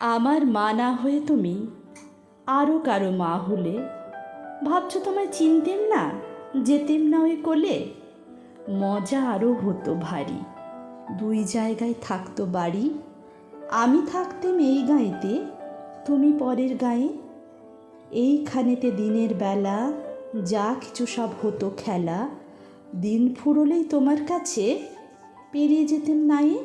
আমার মা না হয়ে তুমি আরও কারও মা হলে? ভাবছ তোমায় চিনতেম না? যেতেম না ওই কোলে? মজা আরও হতো ভারী। দুই জায়গায় থাকতো বাড়ি। আমি থাকতেম এই গাঁয়েতে, তুমি পরের গায়ে। এইখানেতে দিনের বেলা যা কিছু সব হতো খেলা। দিন ফুরলেই তোমার কাছে, পেরিয়ে যেতেন নাই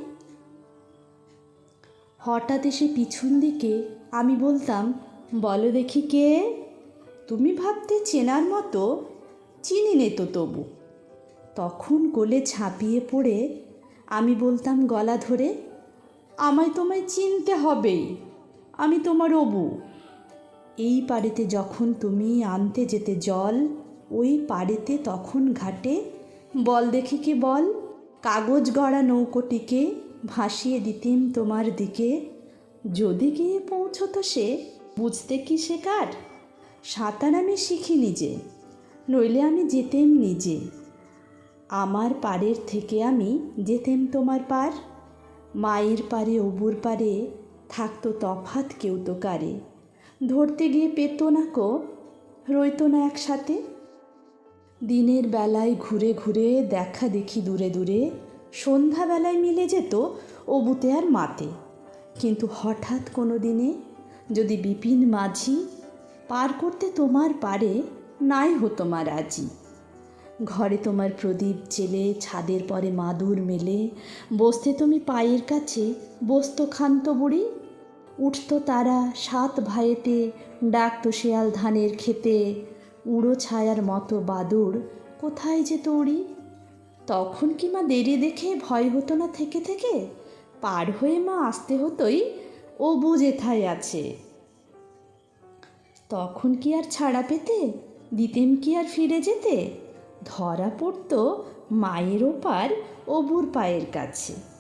হঠাৎ এসে পিছন দিকে আমি বলতাম, বলো দেখি কে? তুমি ভাবতে চেনার মতো, চিনি নে তো তবু। তখন কোলে ঝাঁপিয়ে পড়ে আমি বলতাম গলা ধরে, আমায় তোমায় চিনতে হবেই, আমি তোমার অবু। এই পাড়েতে যখন তুমি আনতে যেতে জল, ওই পাড়েতে তখন ঘাটে বল দেখি কে বল? কাগজ গড়া নৌকোটিকে ভাসিয়ে দিতেম তোমার দিকে। যদি গিয়ে পৌঁছতো সে, বুঝতে কি সে কার? সাঁতার আমি শিখি নিজে, নইলে আমি যেতেম নিজে। আমার পাড়ের থেকে আমি যেতেম তোমার পার। মায়ের পারে অবুর পারে থাকতো তফাত কেউ তো কারে। ধরতে গিয়ে পেত না কো, রইতো না একসাথে। দিনের বেলায় ঘুরে ঘুরে দেখা দেখি দূরে দূরে। সন্ধ্যাবেলায় মিলে যেত অবুতে আর মাতে। কিন্তু হঠাৎ কোনো দিনে যদি বিপিন মাঝি পার করতে তোমার পারে, নাই হতো মা রাজি ঘরে তোমার প্রদীপ জেলে ছাদের পরে মাদুর মেলে, বসতে তুমি পায়ের কাছে বসতো খান্ত বুড়ি। উঠতো তারা সাত ভাইয়েতে ডাকতো শেয়াল ধানের খেতে উড়ো ছায়ার মতো বাদুর কোথায় যেত উড়ি তখন কি মা দেরি দেখে ভয় হতো না থেকে থেকে? পার হয়ে মা আসতে হতোই, ও বুঝেথায় আছে। তখন কি আর ছাড়া পেতে? দিতেম কি আর ফিরে যেতে? ধরা পড়তো মায়ের ওপার অবুর পায়ের কাছে।